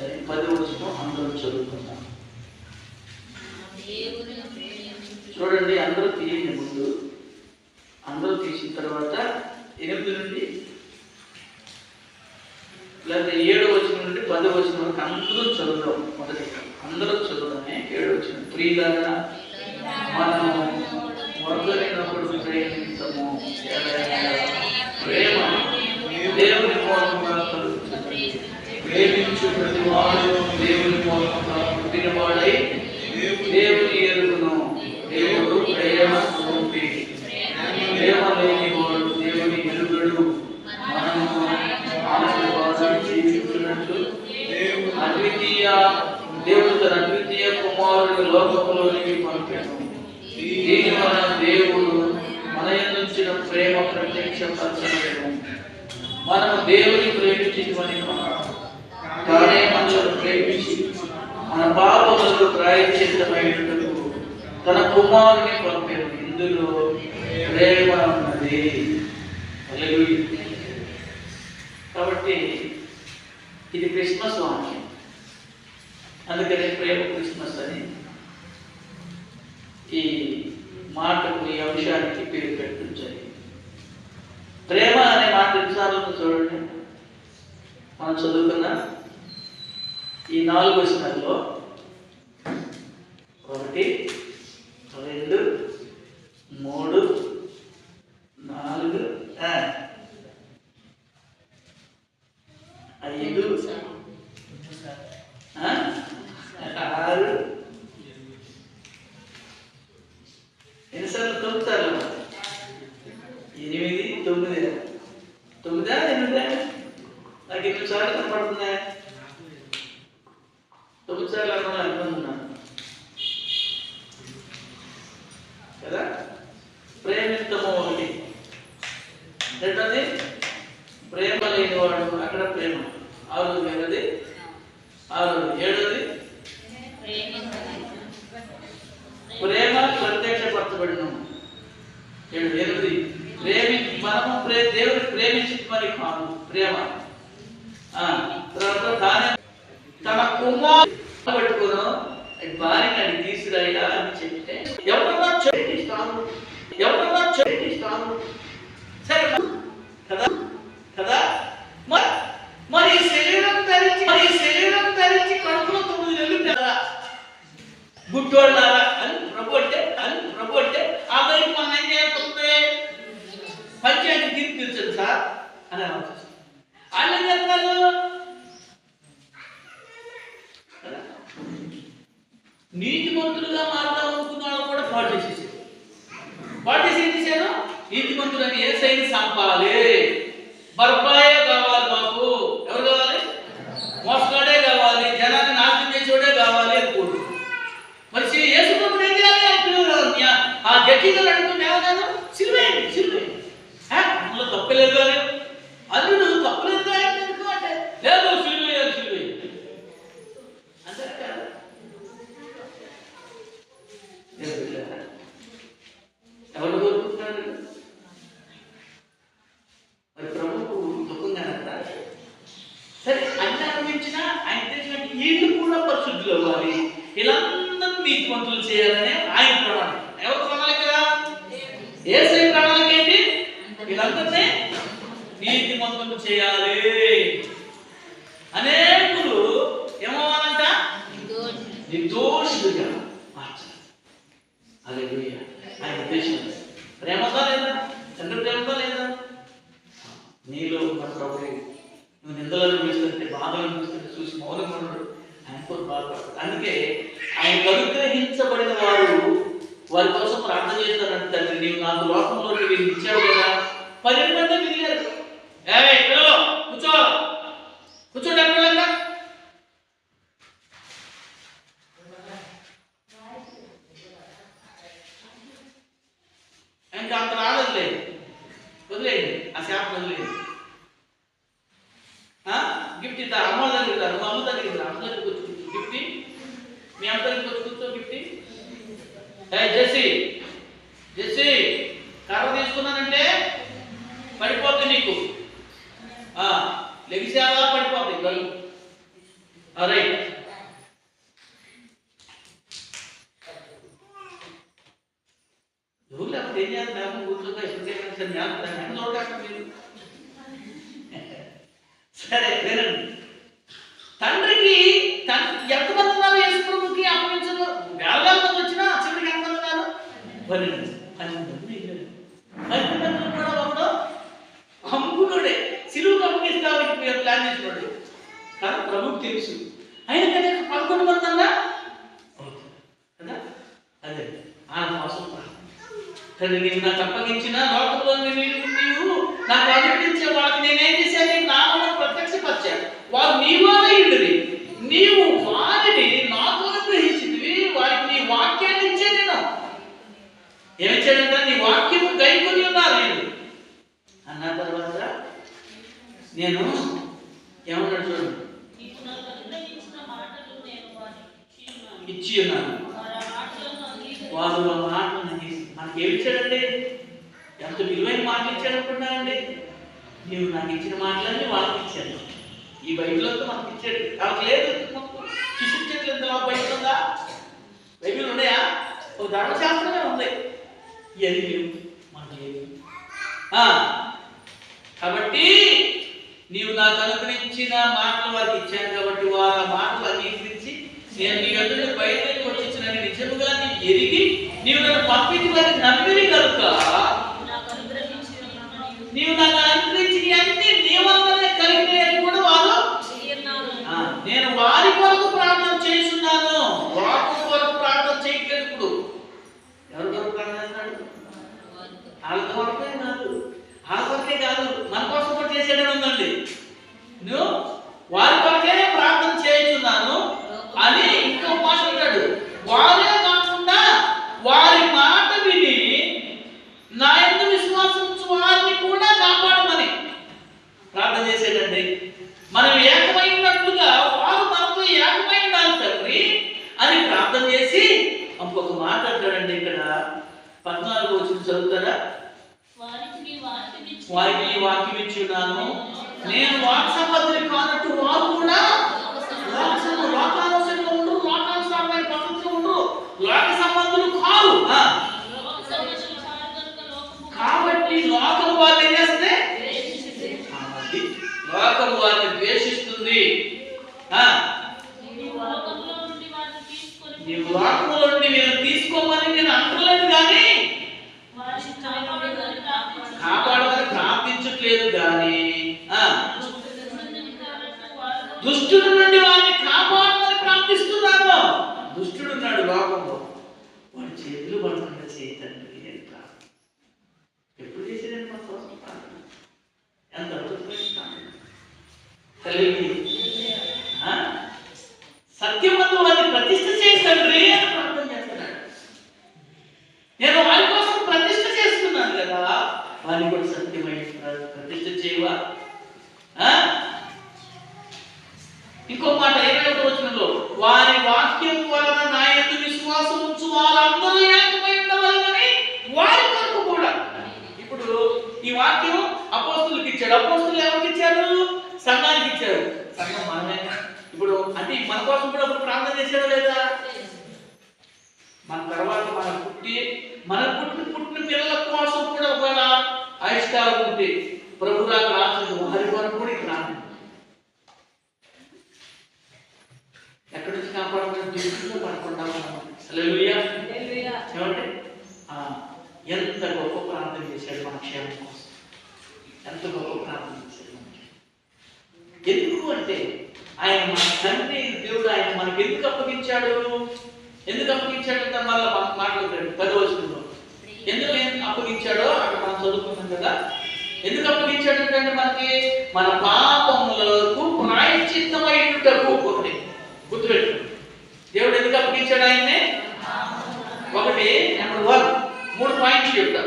for the కాబట్టి ఇది Christmas వాక్యం అందుకని ప్రేమ క్రిస్మస్ అని ఈ మాటకు ఈ అంశానికి పేరు పెట్టడం జరిగింది ప్రేమ అనే మాట ఎన్నిసార్లు చూడండి. మనం చదువుకున్న ఈ నాలుగు స్థాయిలో ఒకటి రెండు మూడు నాలుగు ఐదు ఆరు ఎన్నిసార్లు నీతిమంతుడని ఏ సైని చంపాలి. బర్పాయే కావాలి మాకు. ఎవరు కావాలి? మోసగాడే కావాలి. జనాన్ని నాశనం చేసేవాడే కావాలి అనుకోడు మరి యేసుప్రభుడు ఏం చేయాలి అంటున్నారు ఆ జడ్జి గారు అడుగుతున్నా సిల్వేయండి సిల్వేయండి అందులో తప్పలేదు కానీ వీళ్ళు కూడా పరిశుద్ధులు అవ్వాలి వీళ్ళందరూ నీతివంతులు చేయాలని ఆయన ప్రణాళిక. ఎవరు ప్రణాళిక? ఏసై ప్రణాళిక ఏంటి? వీళ్ళందరినీ నీతివంతులు చేయాలి. అనేకులు ఏమవ్వాలంట? నిర్దోషులుగా మార్చాలి. అదే ఆయన ఉద్దేశం ప్రేమతో లేదా? తండ్రి ప్రేమతో లేదా? నీలో ఉన్న ప్రభు నువ్వు నిందలు అనిపిస్తుంటే బాధలు అనిపిస్తుంటే చూసి మౌనం అందుకే ఆయన అనుగ్రహించబడిన వారు వారి కోసం ప్రార్థన చేస్తారంటే తండ్రి. నీవు నాకు లోకంలోకి ఇచ్చావు కదా. పరిమ తెలియదు నాకు ఏం చేస్తారు కూర్చోగా ఇప్పటికే సరే మీరు సరే వినండి తండ్రికి ఎంత బంధనాలు ఉన్నారు అప్పగించదు వేల వేల మంది వచ్చినా చివరికి ఎంత బంధనాలు పన్నెండు పన్నెండు పన్నెండు మంది కూడా ఒకడు అమ్ముకున్నాడే సిలువుకు అప్పగిస్తామని మీరు ప్లాన్ చేసినాడు కానీ ప్రభుకి తెలుసు అయినా కదా పదకొండు మంది అన్నా కదా అదే తండ్రి నీవు నాకు అప్పగించిన లోకంలో నీవు నాకు అనుగ్రహించే వాళ్ళకి నేనేం చేశాను? నా నామను ప్రత్యక్షపరిచాను. వారు నీవాలయుడివి నీవు వారిని నాకు అనుగ్రహించింది వారికి నీ వాక్యాన్ని ఇచ్చే నేను ఏమిచ్చాడంటే నీ వాక్యము గైకొని ఉన్నారు నేను అన్న తర్వాత నేను ఏమన్నాడు చూడండి నీవు నాకు అనుగ్రహించిన మాటలు నేను వారికి ఇచ్చి ఉన్నాను. ఇచ్చి ఉన్నాను వారి ఆ మాటలను అంగీకరించి వారు ఆ మాటలు మనకి ఏమి ఇచ్చాడండి ఎంత విలువైన మాటలు ఇచ్చాడు అనుకున్నారండి నీవు నాకు ఇచ్చిన మాటలన్నీ వాళ్ళకి ఇచ్చాను ఈ బైబిల్ అంతా మనకి ఇచ్చాడు. వాళ్ళకి లేదు. శిశువు చెట్లు ఎంత బైబిల్ ఉందా? బైబిల్ ఉన్నాయా? ఒక ధర్మశాస్త్రమే ఉంది. ఇవన్నీ లేవు. మనకి ఆ, కాబట్టి నీవు నాకు అనుగ్రహించిన మాటలు వారికి ఇచ్చాను కాబట్టి వారు మాటలు అంగీకరించి నేను నీ ఎదురు బయటకు వచ్చిన నిజముగా నీ ఎరిగి నీవు నన్ను పంపించి వారికి నమ్మిరి కనుక నాకు అనుగ్రహించిన నీవు నీవు నన్ను అనుగ్రహించి అన్ని నీ వల్లనే కలిగినాయని కూడా వారు చెయ్యన్నాను. ఆ, నేను వారి కొరకు ప్రార్థన చేస్తున్నాను వారి కొరకు ప్రార్థన చేయట్లేదు ఇప్పుడు ఎవరి కొరకు ప్రార్థన చేస్తున్నాడు వాళ్ళ కొరకే కాదు వాళ్ళ కొరకే కాదు మన కోసం కూడా చేసేయడం ఉందండి నువ్వు వారి కొరకే ప్రార్థన చేస్తున్నాను అని ఇంకో మాట అంటాడు వారే కాకుండా వారి మాట విని నా ఎందు విశ్వాసం ఉంచు వారిని కూడా కాపాడమని ప్రార్థన చేసేటండి మనం ఏకమై ఉన్నట్లుగా వారు మనతో ఏకమై ఉండాలి తండ్రి అని ప్రార్థన చేసి ఇంకొక మాట అంటాడండి ఇక్కడ పద్నాలుగు వచ్చిన చదువుతారా? వారికి వాక్యం ఇచ్చున్నాను నేను వాక్ సంబంధిని కానట్టు వారు కూడా లోక సంబ- లోకాలోచనలో ఉండరు లోకానుసారమైన పద్ధతిలో ఉండరు లోక సంబంధులు కాదు ఆ. లోక సంబంధులు కాదు కనుక లోకము కాబట్టి లోకం వాళ్ళు ఏం చేస్తే ద్వేషించును. కాబట్టి లోకం వారిని ద్వేషిస్తుంది ఆ నీవు లోకంలో నుండి వారిని తీసుకొని నీవు లోకంలో నుండి వీళ్ళని తీసుకోమని నేను అంటలేదు కానీ వారిని కాపాడమని ప్రార్థించు. కాపాడమని ప్రార్థించట్లేదు కానీ ఆ దుష్టుని కానట్టు వారు దుష్టుడి నుండి వారిని కాపాడమని ప్రార్థిస్తున్నాను దుష్టుడు ఉన్నాడు లోకంలో వాడి చేతులు పడకుండా చేయతండి అని ప్రార్థన ఎప్పుడు చేసేదండి మా కోసం ప్రార్థన ఎంత అద్భుతమైన ప్రార్థన హల్లెలూయా. ఆ? సత్యమందు వారిని ప్రతిష్ఠ చేయండి అని ప్రార్థన చేస్తున్నాడు నేను వారి కోసం ప్రతిష్ఠ చేస్తున్నాను కదా వారిని కూడా సత్యమైన ప్ర- ప్రతిష్ఠ చేయవా ఆ? ఇంకో మాట ఇరవై ఒకటి వచనంలో వారి వాక్యం వలన నా యందు విశ్వాసం ఉంచు వాళ్ళందరూ ఏకమై ఉండవాలని వారి కొరకు కూడా ఇప్పుడు ఈ వాక్యం అపోస్తులకు ఇచ్చాడు అపోస్తులు ఎవరికి ఇచ్చారు సంఘానికి ఇచ్చారు సంఘం మనమే ఇప్పుడు అంటే మన కోసం కూడా అప్పుడు ప్రార్థన చేశాడా లేదా మన తర్వాత మన పుట్టి మన పుట్టిన పుట్టిన పిల్లల కోసం కూడా ఒకవేళ ఆయుష్కాలం ఉంటే ప్రభు నాకు రాసిన వారి వరకు కూడా ఇక్కడ. ఎక్కడి నుంచి కాపాడకుండా దృష్టిలో పడకుండా ఏమంటే ఎంత గొప్ప ప్రార్థన చేశాడు మన క్షేమం కోసం. ఎంత గొప్ప ప్రార్థన చేశాడు. ఎందుకు అంటే ఆయన మన తండ్రి దేవుడు ఆయన మనకి ఎందుకు అప్పగించాడు? ఎందుకు అప్పగించాడు అంటే మళ్ళీ మాట్లాడుతాడు పది వచనంలో. ఎందుకు అప్పగించాడో అక్కడ మనం చదువుకున్నాం కదా. ఎందుకు అప్పగించాడు అంటే మనకి మన పాపములకు ప్రాయశ్చిత్తమైనటకు ఒకటి గుర్తుపెట్టు దేవుడు ఎందుకు అప్పగించాడు ఆయన్నే? ఒకటి నెంబర్ వన్ మూడు పాయింట్లు చెప్తా.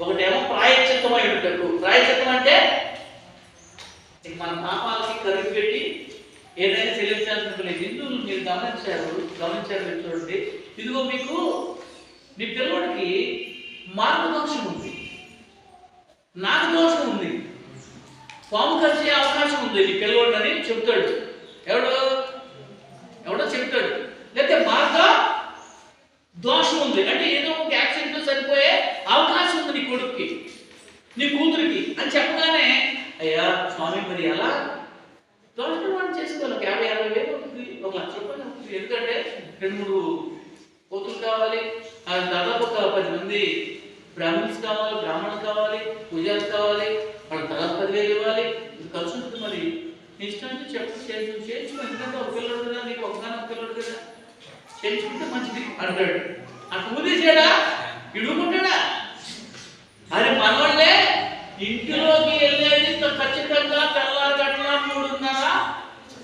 ఒకటేమో ప్రాయశ్చిత్తమై ఉండటకు ప్రాయశ్చిత్తం అంటే మన పాపాలకి కలిపి పెట్టి ఏదైనా చెల్లించాల్సిన లేదు హిందువులు మీరు గమనించారు గమనించారు చూడండి. ఇదిగో మీకు నీ పిల్లవాడికి మార్గదోషం ఉంది. నాగదోషం ఉంది. పాము కలిసే అవకాశం ఉంది ఈ పిల్లోడని చెప్తాడు. ఎవడు? ఎవడో చెప్తాడు. లేకపోతే మార్గ దోషం ఉంది. అంటే ఏదో ఒక యాక్సిడెంట్ సరిపోయే అవకాశం ఉంది నీ కొడుక్కి నీ కూతురికి అని చెప్పగానే అయ్యా స్వామి మరి అలా దోషం వాడిని చేసుకోవాలి. ఒక యాభై అరవై వేలు అవుతుంది. ఒక లక్ష రూపాయలు ఎందుకంటే రెండు మూడు కూతురు కావాలి. దాదాపు ఒక పది మంది బ్రాహ్మణ్స్ కావాలి బ్రాహ్మణులు కావాలి పూజారి కావాలి వాళ్ళ దాదాపు పదివేలు ఇవ్వాలి ఇది ఖర్చు ఉంటుంది మరి. ఇష్టం అయితే చెప్పు చేయించు చేయించు ఎందుకంటే ఒక పిల్లడు కదా నీకు ఒకగానే ఒక పిల్లడు కదా చేయించుకుంటే మంచిది అంటాడు. అటు ఊదేసాడా ఇడుకుంటాడా అరే మనవాళ్ళే ఇంటిలోకి వెళ్ళేది ఖచ్చితంగా తెల్లారి గంటల మూడున్నర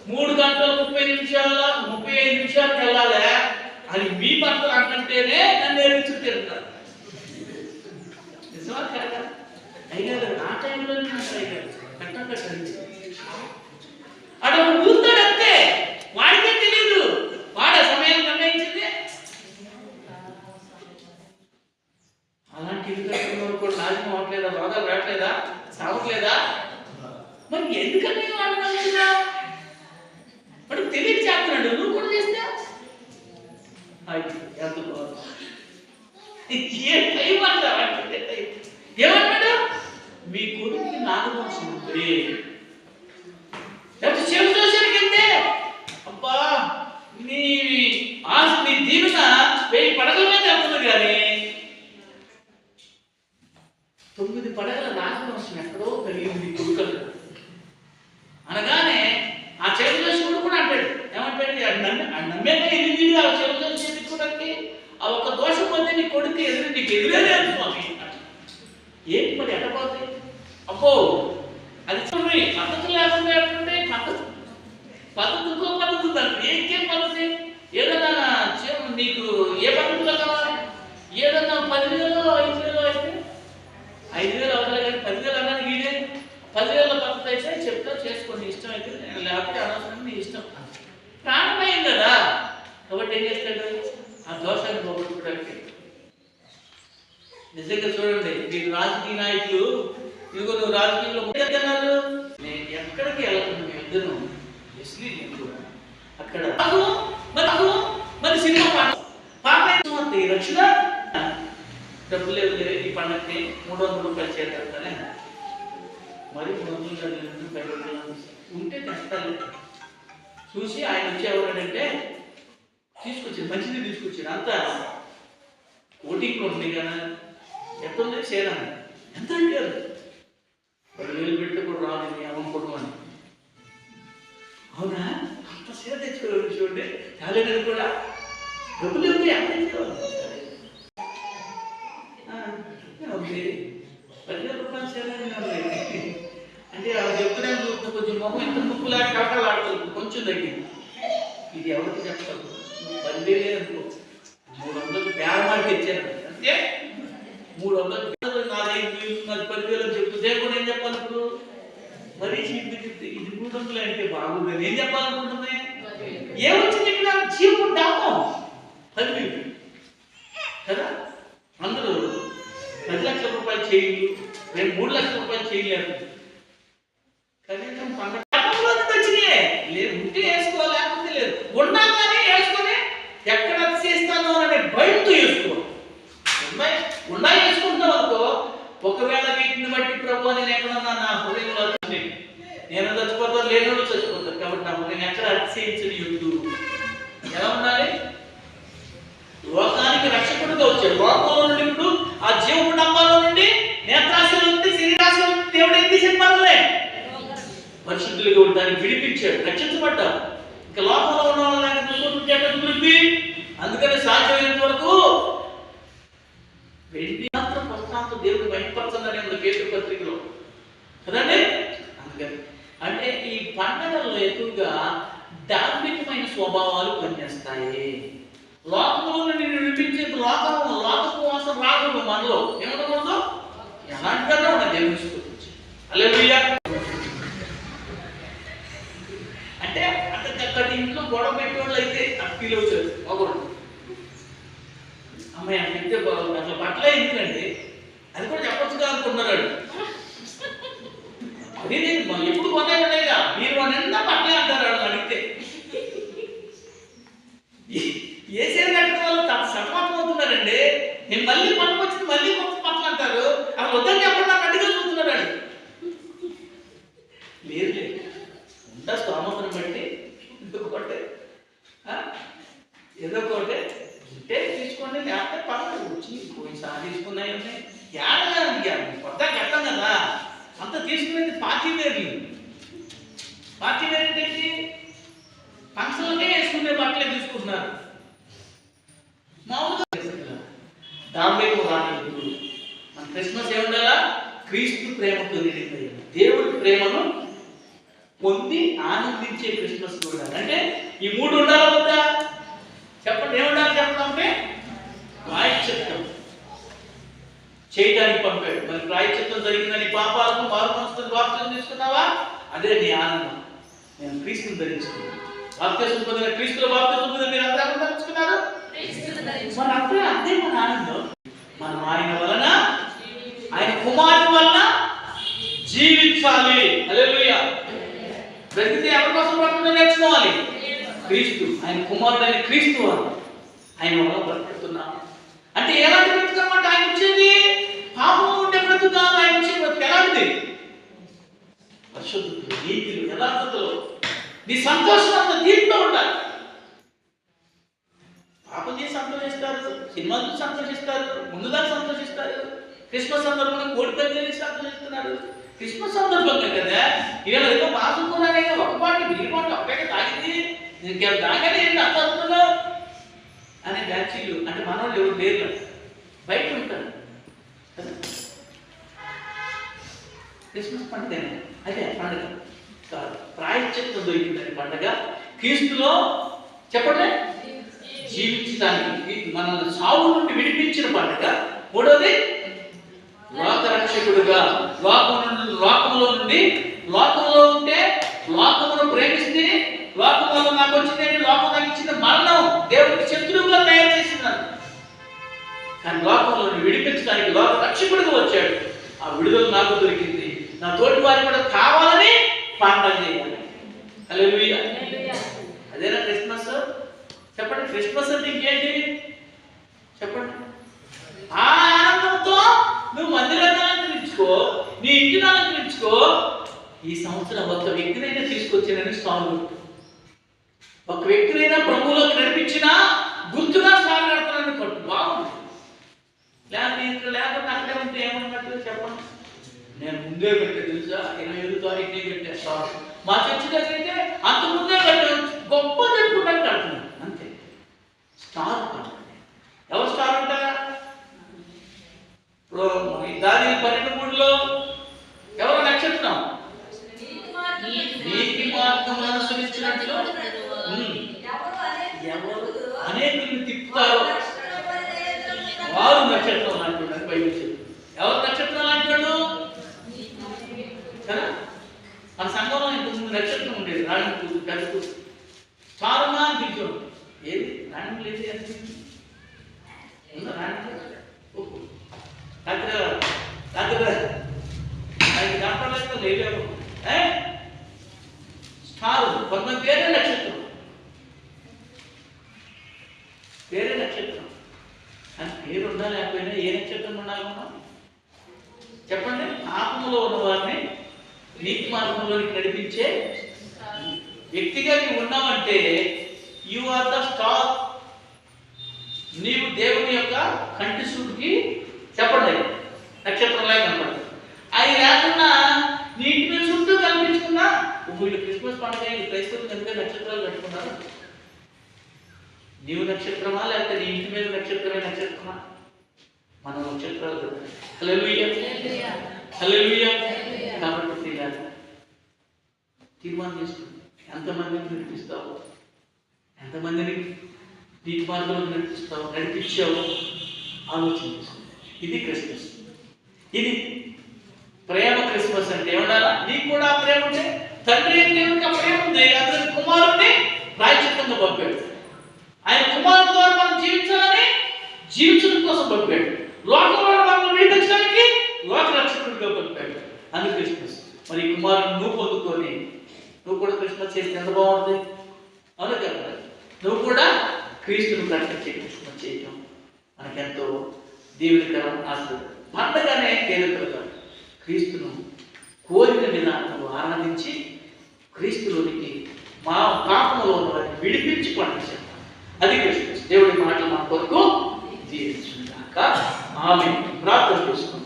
మూడు గంటల ముప్పై నిమిషాల ముప్పై ఐదు నిమిషాలు వెళ్ళాలి అది మీ భర్తలు అంటేనే నన్ను నేర్పించి తింటారు నిజమా కాదా? అయ్యారు ఆ టైంలో అయ్యారు కట్టం అంతే వాడికే తెలియదు వాడ సమయం నిర్ణయించింది అలాంటి ఇల్లు కట్టుకున్నవాడు కూడా నాశనం అవ్వట్లేదా రోగాలు రావట్లేదా సావట్లేదా మరి ఎందుకని వాడు నమ్ముతున్నా వాడు తెలియక చేస్తున్నాడు నువ్వు కూడా చేస్తే అయ్యో, ఎంత బాగుంది. ఏ టైం అంట వాడికి ఏ టైం? ఏమన్నాడు మీ కొడుకు నాగవంశం ఉంది లేకపోతే చెవి దోషానికి అబ్బా నీ ఆశ నీ దీవెన వెయ్యి పడగల మీద వెళ్తుంది కానీ తొమ్మిది పడగల నాగవంశం ఎక్కడో కలిగింది కొడుకలు అనగానే ఆ చెవిదోషుడు కూడా అంటాడు ఏమంటాడు "ఆ నమ్మే ఆ నమ్మేక ఆ చెవిదోషం చేయించుకోవడానికి ఆ ఒక్క దోషం పోతే నీ కొడుకు ఎదురు నీకు ఎదురే లేదు స్వామి ఏంటి మరి ఎట్టపోతే అబ్బో అది చూడండి పద్ధతి లేకుండా ఎట్లుంటే పద్ధతి. పద్ధతికో పద్ధతి ఉందండి ఏకేం పద్ధతి? ఏదన్నా నీకు ఏ పద్ధతిలో కావాలి? ఏదన్నా పదివేలు ఐదు వేలు అయితే? ఐదు వేలు అవసరం కానీ పదివేలు అన్నది ఇదే. పదివేల పద్ధతి అయితే చెప్తా చేసుకోండి. ఇష్టం అయితే లేకపోతే అనవసరం నీ ఇష్టం. ప్రాణమైంది కదా. కాబట్టి ఏం చేస్తాడు? ఆ దోషాన్ని పోగొట్టుకోవడానికి. నిజంగా చూడండి మీరు రాజకీయ నాయకులు ఇదిగో నువ్వు రాజకీయంలో అన్నారు నేను ఎక్కడికి వెళ్తున్నాను ఇద్దరు ఎస్లీ నేను కూడా అక్కడ మరి మరి సినిమా పాట. పాట ఏంటి? రక్షణ డబ్బులు లేదు ఈ పండగకి మూడు వందల రూపాయలు చేస్తానే మరి మూడు వందలు రెండు రూపాయలు ఉంటే కష్టాలు. చూసి ఆయన వచ్చి ఎవరంటే తీసుకొచ్చాడు మంచిది తీసుకొచ్చాడు అంతా. ఓటింగ్లో ఉంది కదా. ఎంత ఉంది? సేనా. ఎంత అంటే పదివేలు పెడితే కూడా రాదు నీ అమ్మ కొడుకు అవునా? అంత సేవ తెచ్చుకోవాలి చూడండి. చాలేదు కూడా డబ్బులు ఉంది ఎంత తెచ్చుకోవాలి పదివేల రూపాయలు సేవనే అంటే అవి చెప్తూనే చూస్తే కొంచెం మొహం ఎంత ముక్కులాగా కాకాలు ఆడుతుంది. కొంచెం తగ్గింది. ఇది ఎవరికి చెప్తారు నువ్వు పదివేలే అనుకో. మూడు వందలు బేరమాడి తెచ్చాను అంతే? మూడు వందలు నాలుగైదు వేలు పదివేలు అని చెప్తూ దేవుడు ఏం చెప్పాలి ఇప్పుడు మరీ చీప్ చెప్తే ఇది వందలు అంటే బాగుందని ఏం చెప్పాలనుకుంటుంది? ఏమొచ్చింది ఇక్కడ? చీపు డామం పదివేలు కదా? అందరూ పది లక్షల రూపాయలు చేయలు రేపు మూడు లక్షల రూపాయలు చేయలేరు కనీసం వచ్చినాయే లేదు ఉంటే వేసుకో లేకపోతే లేదు. ఉన్నా కానీ వేసుకొని ఎక్కడ చేస్తాను అనే భయంతో వేసుకో. ఉన్నాయి ఉన్నాయి అనుకో ఒకవేళ వీటిని బట్టి ప్రభు నేను ఎక్కడన్నా నా హృదయంలో వచ్చింది నేను చచ్చిపోతాను లేని వాళ్ళు చచ్చిపోతాను కాబట్టి నా నేను ఎక్కడ అతిశయించడు యుద్ధు? ఎలా ఉండాలి? లోకానికి రక్షకుడుగా వచ్చాడు. లోకంలో నుండి ఇప్పుడు ఆ జీవపు డబ్బాలో నుండి నేత్రాశలో నుండి శరీరాశలో నుండి దేవుడు ఏం తీసిన పనులే పరిశుద్ధులుగా ఉండడానికి విడిపించాడు రక్షించబడ్డారు ఇంకా లోకంలో ఉన్న వాళ్ళని చూసుకుంటే ఎక్కడ కుదిరింది అందుకని సాధ్యమైనంత వరకు వెండి మాత్రం పశ్చాత్తు దేవుడు బయటపరచందని ఉంది పేరు పత్రికలో. కదండి? అంటే ఈ పండగల్లో ఎక్కువగా ధార్మికమైన స్వభావాలు పనిచేస్తాయి. లోకంలో నిన్ను వినిపించే లోకము లోకపు వాసం రాకూడదు మనలో. ఏమనకూడదు ఎలాంటిగా ఉన్న దేవుని స్థుతించి అల్లెలుయ్యా అంటే అంటే అక్కడ ఇంట్లో గొడవ పెట్టేవాళ్ళు అయితే నాకు ఫీల్ అవుతారు ఒకరు అమ్మాయి అంటే చెప్తే బాగుంది అసలు బట్టలే ఎందుకండి అది కూడా చెప్పొచ్చుగా అనుకున్నారు వాళ్ళు. అదే నేను మొన్న ఎప్పుడు కొనే ఉండేగా మీరు నిన్న బట్టలే అంటారు వాళ్ళు అడిగితే ఏ- ఏ చీర కట్టడం వల్ల తప్ప సతమతం అవుతున్నారండి నేను మళ్ళీ పట్టుకు వచ్చింది మళ్ళీ కొత్త బట్టలు అంటారు అసలు వద్దని చెప్పండి నాకు అడిగా చూస్తున్నాడు లేదు లేదు ఉంటా స్తోమతను బట్టి ఏదో ఒకటి ఆ? ఏదో ఒకటి ఉంటే తీసుకోండి లేకపోతే పర్లేదు వచ్చి పోయినసారి తీసుకున్నాయి ఉన్నాయి ఏడగా కొత్త కట్టం కదా. అంత తీసుకునేది పార్టీ వేర్లు పార్టీ వేర్ అంటే ఫంక్షన్లకే వేసుకునే బట్టలే తీసుకుంటున్నారు. మామూలుగా దాంట్లో రాలేదు మన క్రిస్మస్ ఏముండాలా? క్రీస్తు ప్రేమతో నిండింది దేవుడి ప్రేమను పొంది ఆనందించే క్రిస్మస్ కూడా. అంటే ఈ మూడు ఉండాలా వద్దా? చెప్పండి ఏముండాలి చెప్పండి ప్రాయశ్చిత్తం. చేయడానికి పంపాడు. మరి ప్రాయశ్చిత్తం జరిగిన నీ పాపాలకు మారు మనసుతో బాప్తిజం తీసుకున్నావా? అదే నీ ఆనందం. నేను క్రీస్తుని ధరించుకున్నాను. బాప్తిజం పొందిన క్రీస్తులో బాప్తిజం పొందిన మీరు అందరూ ధరించుకున్నారు? మన అప్పుడే అదే మన ఆనందం. మనం ఆయన వలన ఆయన కుమారుని వలన జీవించాలి. హల్లెలూయా. బ్రతికితే ఎవరి కోసం బ్రతుకుతుందో నేర్చుకోవాలి. క్రీస్తు. ఆయన కుమారుడైన క్రీస్తు వారు. ఆయన వల్ల బ్రతుకుతున్నాము అంటే ఎలాంటి బ్రతుకన్నమాట ఆయన ఇచ్చింది? పాపం ఉండే బ్రతుకు కాదు ఆయన ఇచ్చే బ్రతుకు. ఎలాంటిది? పరిశుద్ధులు నీతిలు యథార్థతలు. నీ సంతోషం అంత దీంట్లో ఉండాలి. పాపం చేసి సంతోషిస్తారు. సినిమా చూసి సంతోషిస్తారు. ముందుగా సంతోషిస్తారు. క్రిస్మస్ సందర్భంగా కోడి పెద్దలు సంతోషిస్తున్నారు. క్రిస్మస్ సందర్భంగా కదా ఇవాళ ఏదో బాగున్నానే ఒక పాట వీరి పాట ఒకటే తాగింది ఇంకేం తాగని ఏంటి అంత వస్తున్నావు అనే బ్యాచీలు అంటే మనోళ్ళు ఎవరు లేరు బయట ఉంటారు. క్రిస్మస్ పండుగనే. అదే పండుగ. కాదు. ప్రాయశ్చిత్తం దొరికిందని పండుగ. క్రీస్తులో చెప్పండి. జీవించడానికి మనల్ని సాగు నుండి విడిపించిన పండుగ. మూడోది లోకరక్షకుడుగా లోకము నుండి లోకంలో నుండి లోకంలో ఉంటే లోకమును ప్రేమిస్తే లోకములో నాకు వచ్చింది లోకం నాకు ఇచ్చిన మరణం దేవుడికి శత్రువుగా తయారు చేసినారు కానీ లోకంలో విడిపించడానికి లోక రక్షకుడిగా వచ్చాడు. ఆ విడుదల నాకు దొరికింది. నా తోటి వారికి కూడా కావాలని పండగ చేయాలి హల్లెలూయా. అదేనా క్రిస్మస్? చెప్పండి క్రిస్మస్ అంటే ఇంకేంటి? చెప్పండి. ఆ ఆనందంతో నువ్వు మందిరాన్ని అలంకరించుకో నీ ఇంటిని అలంకరించుకో. ఈ సంవత్సరం ఒక వ్యక్తినైనా తీసుకొచ్చానని స్వామి. ఒక వ్యక్తినైనా ప్రభువులోకి నడిపించినా గుర్తుగా స్వామి నడతానని పట్టు. బాగుంది లేకపోతే ఇక్కడ లేకపోతే అక్కడే ఉంటే ఏమన్నట్టు చెప్పండి. నేను ముందే పెట్టే తెలుసా? ఇరవై ఐదు తారీఖునే పెట్టేస్తాను మా చర్చి దగ్గర అయితే అంత ముందే కట్టాను గొప్ప జరుపుకుంటాను కడుతున్నాను అంతే. స్టార్ ఎవరు స్టార్ ఉంటారా? ఇప్పుడు ఈ దాని పన్నెండు మూడులో ఎవరు నక్షత్రం నీతి మార్గం అనుసరించినట్లు ఉమ్, ఎవరు అనేకుల్ని తిప్పుతారో వారు నక్షత్రం లాంటి వాడు అని బైబిల్ చెప్తుంది ఎవరు నక్షత్రం లాంటి వాడు కదా మన సంఘంలో ఇంతకుముందు నక్షత్రం ఉండేది రాణి కూతురు పెద్ద కూతురు చారుగా ఏది? రాణి లేదు అనిపించింది ఉందా రాణి? రాత్రి రాత్రి అది కనపడలేదు లేవేమో స్టార్. కొంత పేరే నక్షత్రం. పేరే నక్షత్రం. అని పేరు ఉందా లేకపోయినా ఏ నక్షత్రం ఉండాలి చెప్పండి. ఆత్మలో ఉన్న వారిని నీతి మార్గంలోకి నడిపించే వ్యక్తిగా నీవు ఉన్నావంటే యు ఆర్ ద స్టార్ నీవు దేవుని యొక్క కంటి సూటికి చెప్పండి నక్షత్రంలా కనపడదు. అది లేకుండా నీ ఇంటి మీద చుట్టూ కల్పించుకున్నా వీళ్ళు క్రిస్మస్ పండుగ క్రైస్తవులు కనుక నక్షత్రాలు కట్టుకున్నారు? నీవు నక్షత్రమా లేకపోతే నీ ఇంటి మీద నక్షత్రమే నక్షత్రమా? మన నక్షత్రాలు కదా. హల్లెలూయా. హల్లెలూయా. కాబట్టి తీర్మానం చేసుకుని ఎంతమందిని నడిపిస్తావు? ఎంతమందిని నీటి మార్గంలో నడిపిస్తావు? నడిపించావు? ఆలోచన ఇది క్రిస్మస్. ఇది ప్రేమ క్రిస్మస్ అంటే ఏమన్నారా నీకు కూడా ప్రేమ ఉంటే తండ్రి అయిన దేవునికి ప్రేమ ఉంది అతని కుమారుడిని ప్రాయచిత్తంగా పంపాడు. ఆయన కుమారుడు ద్వారా మనం జీవించాలని జీవించడం కోసం పంపాడు. లోకంలో మనం విడిపించడానికి లోక రక్షకుడిగా పంపాడు. అందుకు క్రిస్మస్. మరి ఈ కుమారుని నువ్వు పొందుకొని నువ్వు కూడా క్రిస్మస్ చేస్తే ఎంత బాగుంటుంది? అవును కదా నువ్వు కూడా క్రీస్తును కనిపించే చేయించుకుని చేయటం మనకెంతో దీవెనకరం ఆశ్రదం పండగానే కేంద్రంగా క్రీస్తును కోరిన విధానంలో ఆనందించి క్రీస్తులోనికి మా పాపంలో ఉన్న వారిని విడిపించి పండించాం అది క్రిస్మస్ దేవుడి మాటలు మన కొరకు జీవించుగాక ఆమె ప్రార్థన చేసుకుంటాం